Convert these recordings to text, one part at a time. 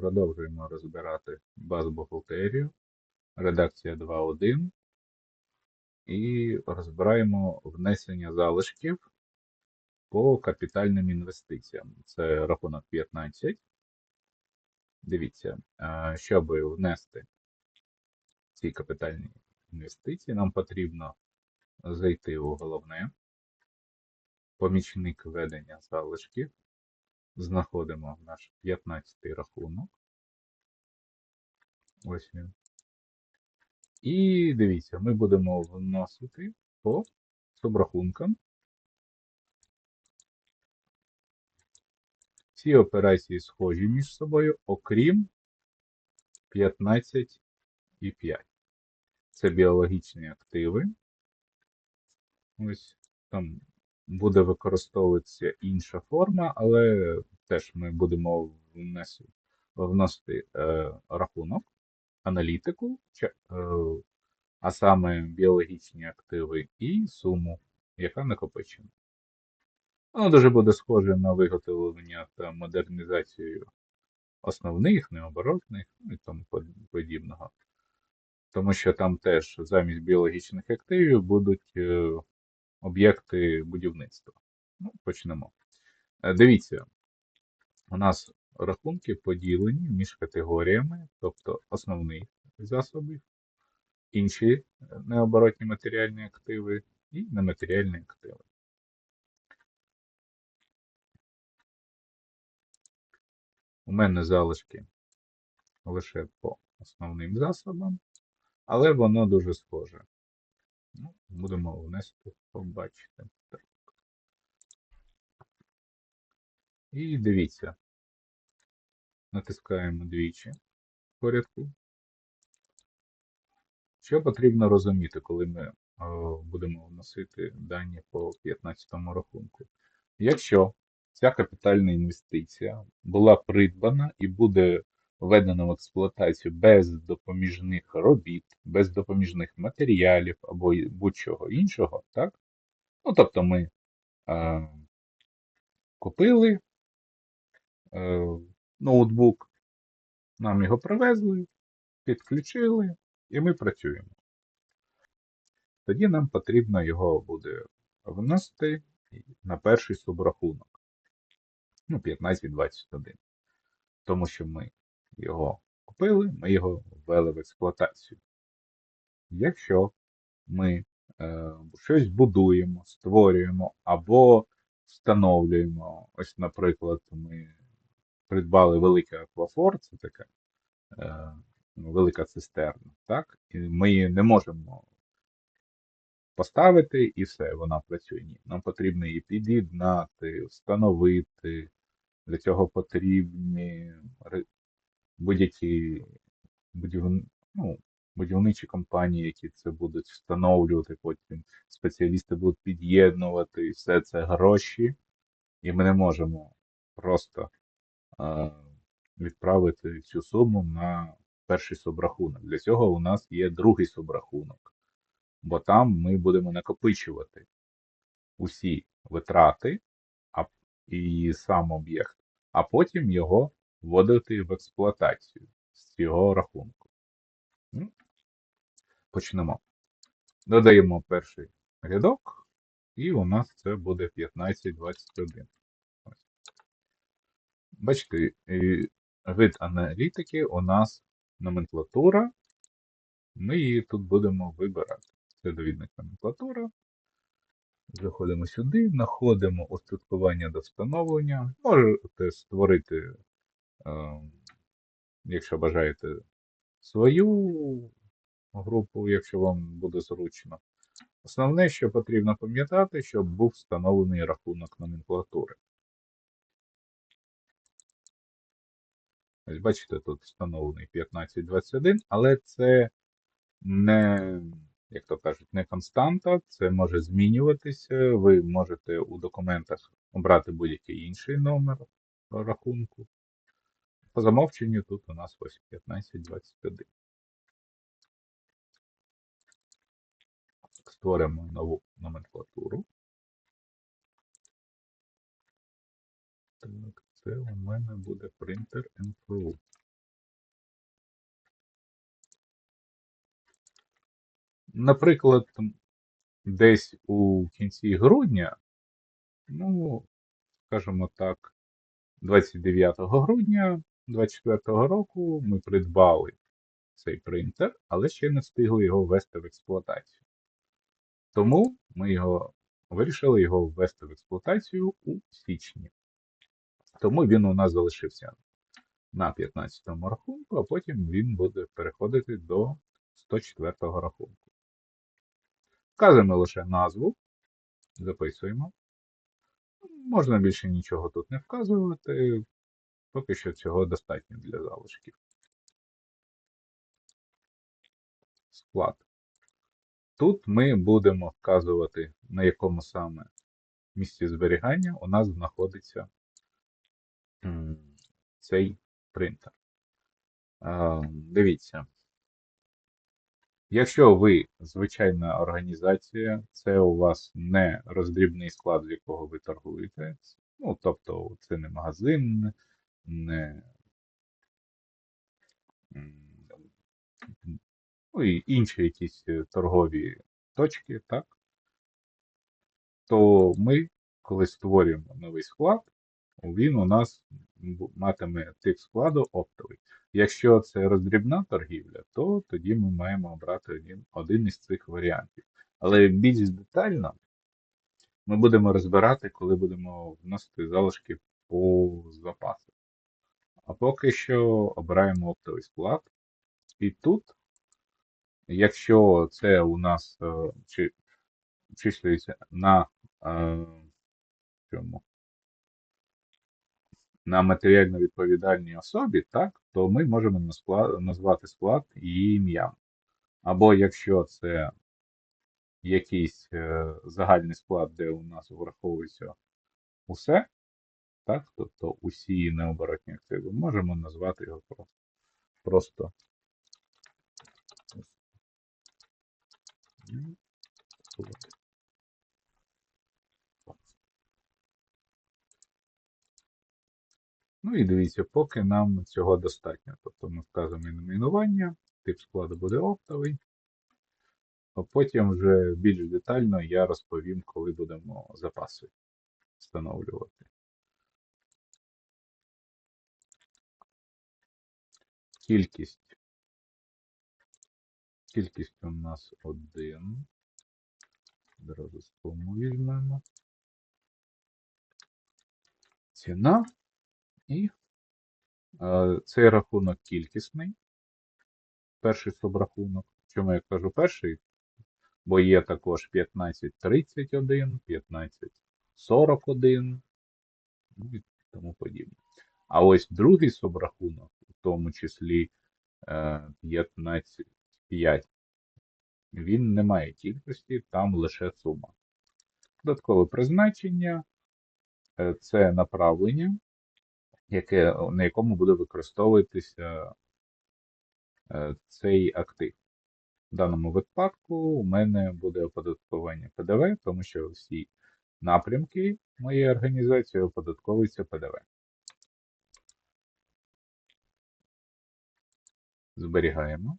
Продовжуємо розбирати базу бухгалтерію, редакція 2.1 і розбираємо внесення залишків по капітальним інвестиціям. Це рахунок 15. Дивіться, е, щоб внести ці капітальні інвестиції, нам потрібно зайти у головне, помічник ведення залишків, знаходимо наш 15 рахунок. Ось він. І дивіться, ми будемо вносити по субрахункам. Всі операції схожі між собою, окрім 15 і 5. Це біологічні активи. Ось там буде використовуватися інша форма, але теж ми будемо вносити е, рахунок, аналітику, чи, е, а саме біологічні активи і суму, яка накопичена. Воно дуже буде схоже на виготовлення та модернізацію основних, необоротних і тому подібного. Тому що там теж замість біологічних активів будуть е, об'єкти будівництва. Ну, Почнемо. Е, дивіться, у нас рахунки поділені між категоріями, тобто основні засоби, інші необоротні матеріальні активи і нематеріальні активи. У мене залишки лише по основним засобам, але воно дуже схоже. Ну, Будемо внести, побачити. І дивіться. Натискаємо двічі в порядку. Що потрібно розуміти, коли ми будемо вносити дані по 15 рахунку? Якщо ця капітальна інвестиція була придбана і буде введена в експлуатацію без допоміжних робіт, без допоміжних матеріалів або будь-чого іншого, так? Ну, тобто ми е, купили е, ноутбук, нам його привезли, підключили, і ми працюємо. Тоді нам потрібно його буде внести на перший субрахунок. Ну, 15-21. Тому що ми його купили, ми його ввели в експлуатацію. Якщо ми е, щось будуємо, створюємо або встановлюємо, ось, наприклад, ми придбали великий аквафор, це така е, велика цистерна, так? І ми її не можемо поставити і все, вона працює. Ні. Нам потрібно її під'єднати, встановити. Для цього потрібні будь-які будів... ну, будівничі компанії, які це будуть встановлювати, потім спеціалісти будуть під'єднувати, і все це гроші, і ми не можемо просто а, відправити цю суму на перший субрахунок. Для цього у нас є другий субрахунок, бо там ми будемо накопичувати усі витрати а, і сам об'єкт, а потім його вводити в експлуатацію з цього рахунку. Ну, почнемо. Додаємо перший рядок, і у нас це буде 1521. Бачите, вид аналітики у нас номенклатура. Ми її тут будемо вибирати. Це довідник номенклатура. Заходимо сюди, знаходимо устаткування до встановлення. Можете створити якщо бажаєте свою групу, якщо вам буде зручно. Основне, що потрібно пам'ятати, щоб був встановлений рахунок номенклатури. Ось бачите, тут встановлений 1521, але це не, як то кажуть, не константа, це може змінюватися. Ви можете у документах обрати будь-який інший номер рахунку. По замовченню тут у нас ось 15.21. Створимо нову номенклатуру. Так, це у мене буде принтер МФУ. Наприклад, десь у кінці грудня, ну, скажімо так, 29 грудня 2024 року ми придбали цей принтер, але ще не встигли його ввести в експлуатацію. Тому ми його вирішили його ввести в експлуатацію у січні. Тому він у нас залишився на 15-му рахунку, а потім він буде переходити до 104-го рахунку. Вказуємо лише назву, записуємо. Можна більше нічого тут не вказувати, поки що цього достатньо для залишків. Склад. Тут ми будемо вказувати, на якому саме місці зберігання у нас знаходиться цей принтер. Дивіться. Якщо ви звичайна організація, це у вас не роздрібний склад, з якого ви торгуєте. Ну, тобто, це не магазин, не ну, і інші якісь е, торгові точки, так? То ми, коли створюємо новий склад, він у нас матиме тип складу оптовий. Якщо це роздрібна торгівля, то тоді ми маємо обрати один, один із цих варіантів. Але більш детально ми будемо розбирати, коли будемо вносити залишки по запасу. А поки що обираємо оптовий склад. І тут, якщо це у нас е, чи, числюється на е, чому? на матеріально відповідальній особі, так, то ми можемо назвати склад її ім'ям. Або якщо це якийсь е, загальний склад, де у нас враховується усе, так, тобто усі необоротні активи, можемо назвати його просто. просто. Ну і дивіться, поки нам цього достатньо. Тобто ми вказуємо іменування, тип складу буде оптовий. А потім вже більш детально я розповім, коли будемо запаси встановлювати. Кількість. Кількість у нас один. Одразу суму візьмемо. Ціна. І цей рахунок кількісний. Перший субрахунок. Чому я кажу перший? Бо є також 1531, 1541 ну і тому подібне. А ось другий субрахунок, у тому числі е, 15.5, він не має кількості, там лише сума. Додаткове призначення е, це направлення, яке, на якому буде використовуватися е, цей актив. В даному випадку у мене буде оподаткування ПДВ, тому що всі напрямки моєї організації оподатковуються ПДВ. Зберігаємо,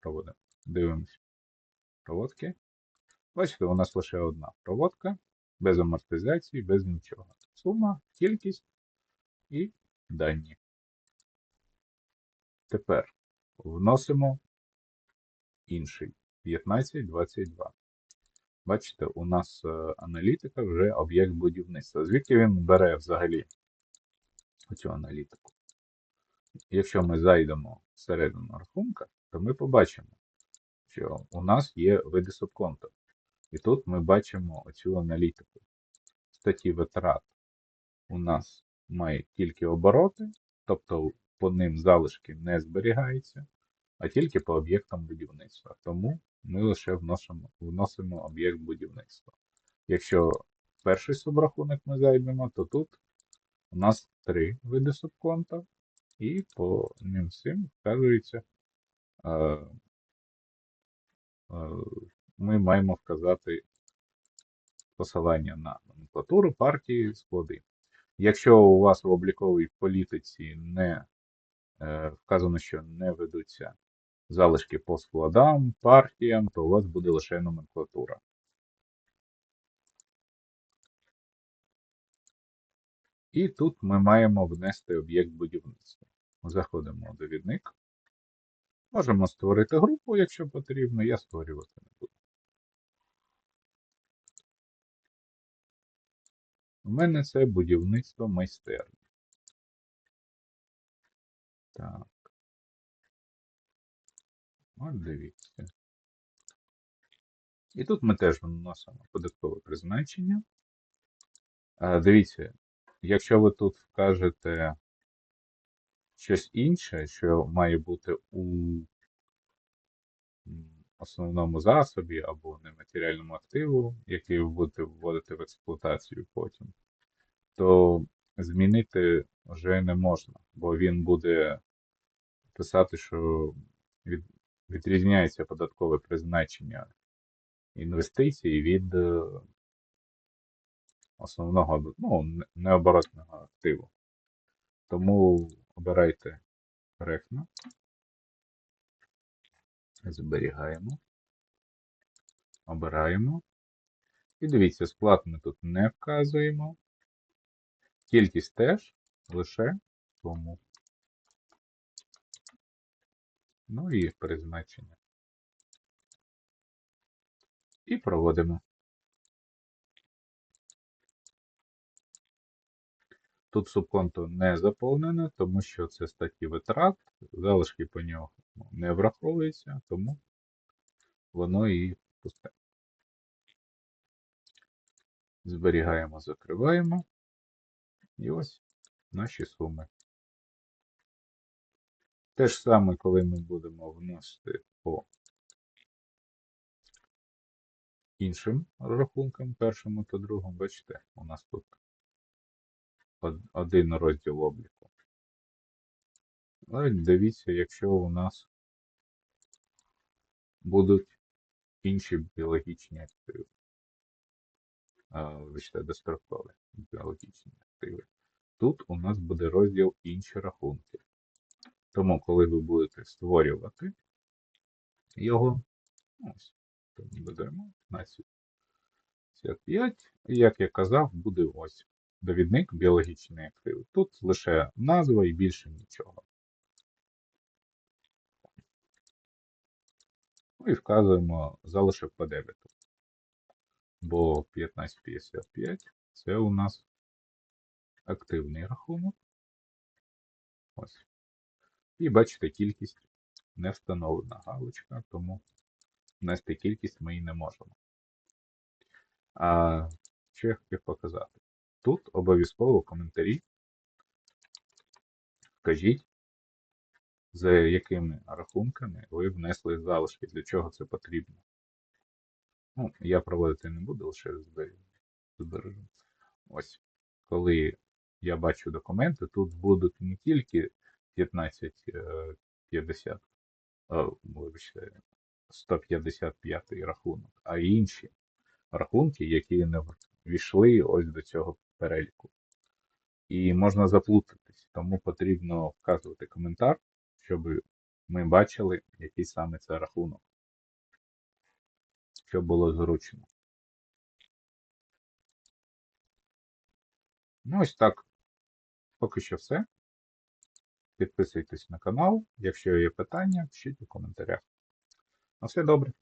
проводимо, дивимося проводки. Бачите, у нас лише одна проводка, без амортизації, без нічого. Сума, кількість і дані. Тепер вносимо інший 1522. Бачите, у нас е, аналітика вже об'єкт будівництва. Звідки він бере взагалі цю аналітику? Якщо ми зайдемо всередину рахунка, то ми побачимо, що у нас є види субконту. І тут ми бачимо оцю аналітику. Статті витрат у нас має тільки обороти, тобто по ним залишки не зберігаються, а тільки по об'єктам будівництва. Тому ми лише вносимо, вносимо об'єкт будівництва. Якщо перший субрахунок ми зайдемо, то тут у нас три види субконта, і по ним всім вказується, ми маємо вказати посилання на номенклатуру партії склади. Якщо у вас в обліковій політиці не е, вказано, що не ведуться залишки по складам, партіям, то у вас буде лише номенклатура. І тут ми маємо внести об'єкт будівництва. Заходимо у довідник. Можемо створити групу, якщо потрібно, я створювати не буду. У мене це будівництво майстерні. Так. От дивіться. І тут ми теж вносимо податкове призначення. Дивіться, якщо ви тут вкажете щось інше, що має бути у основному засобі або нематеріальному активу, який ви будете вводити в експлуатацію потім, то змінити вже не можна, бо він буде писати, що від, відрізняється податкове призначення інвестицій від е, основного, ну, необоротного активу. Тому обирайте коректно. Зберігаємо. Обираємо. І дивіться, склад ми тут не вказуємо. Кількість теж лише суму. Ну і призначення. І проводимо. Тут субконто не заповнене, тому що це статті витрат, залишки по нього не враховуються, тому воно і пусте. Зберігаємо, закриваємо. І ось наші суми. Те ж саме, коли ми будемо вносити по іншим рахункам, першому та другому, бачите, у нас тут один розділ обліку. Але дивіться, якщо у нас будуть інші біологічні активи. Вибачте, дострокові біологічні активи. Тут у нас буде розділ інші рахунки. Тому, коли ви будете створювати його, ось, то ми додаємо 1555, і як я казав, буде ось довідник біологічний актив. Тут лише назва і більше нічого. Ну і вказуємо залишок по дебету. Бо 1555 це у нас активний рахунок. Ось. І бачите, кількість не встановлена галочка, тому внести кількість ми і не можемо. А що я хотів показати? Тут обов'язково коментарі вкажіть, за якими рахунками ви внесли залишки, для чого це потрібно. Ну, я проводити не буду, лише збережу. Ось, коли я бачу документи, тут будуть не тільки 1550, е, вибачте, 155 рахунок, а інші рахунки, які не війшли ось до цього переліку. І можна заплутатись, тому потрібно вказувати коментар, щоб ми бачили, який саме це рахунок, щоб було зручно. Ну, ось так. Поки що все. Підписуйтесь на канал. Якщо є питання, пишіть у коментарях. На все добре.